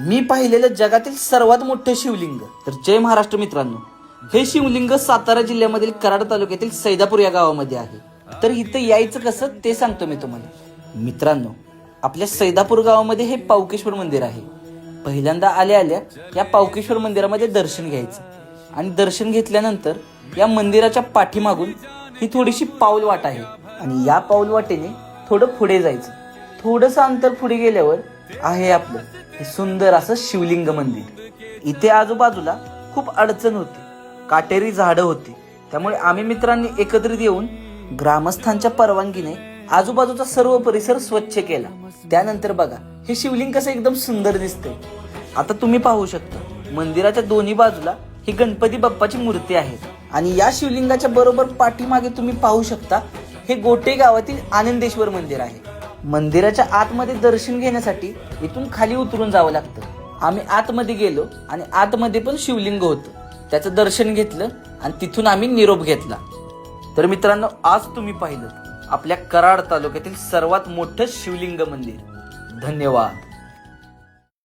मी पाहिलेलं जगातील सर्वात मोठं शिवलिंग. तर जय महाराष्ट्र मित्रांनो हे शिवलिंग सातारा जिल्ह्यामधील कराड तालुक्यातील सैदापूर या गावामध्ये आहे. तर इथं यायचं कसं ते सांगतो मी तुम्हाला. मित्रांनो आपल्या सैदापूर गावामध्ये हे पावकेश्वर मंदिर आहे. पहिल्यांदा आल्या आल्या या पावकेश्वर मंदिरामध्ये दर्शन घ्यायचं. आणि दर्शन घेतल्यानंतर या मंदिराच्या पाठीमागून ही थोडीशी पाऊल वाट आहे. आणि या पाऊल वाटेने थोडं पुढे जायचं. थोडंसं अंतर पुढे गेल्यावर आहे आपलं हे सुंदर असं शिवलिंग मंदिर. इथे आजूबाजूला खूप अडचण होती. काटेरी झाडं होती. त्यामुळे आम्ही मित्रांनी एकत्रित येऊन ग्रामस्थांच्या परवानगीने आजूबाजूचा सर्व परिसर स्वच्छ केला. त्यानंतर बघा हे शिवलिंग कसं एकदम सुंदर दिसतंय. आता तुम्ही पाहू शकता मंदिराच्या दोन्ही बाजूला ही गणपती बाप्पाची मूर्ती आहे. आणि या शिवलिंगाच्या बरोबर पाठीमागे तुम्ही पाहू शकता हे गोटे गावातील आनंदेश्वर मंदिर आहे. मंदिराच्या आतमध्ये दर्शन घेण्यासाठी इथून खाली उतरून जावं लागतं. आम्ही आतमध्ये गेलो आणि आतमध्ये पण शिवलिंग होतं. त्याचं दर्शन घेतलं आणि तिथून आम्ही निरोप घेतला. तर मित्रांनो आज तुम्ही पाहिलं आपल्या कराड तालुक्यातील सर्वात मोठं शिवलिंग मंदिर. धन्यवाद.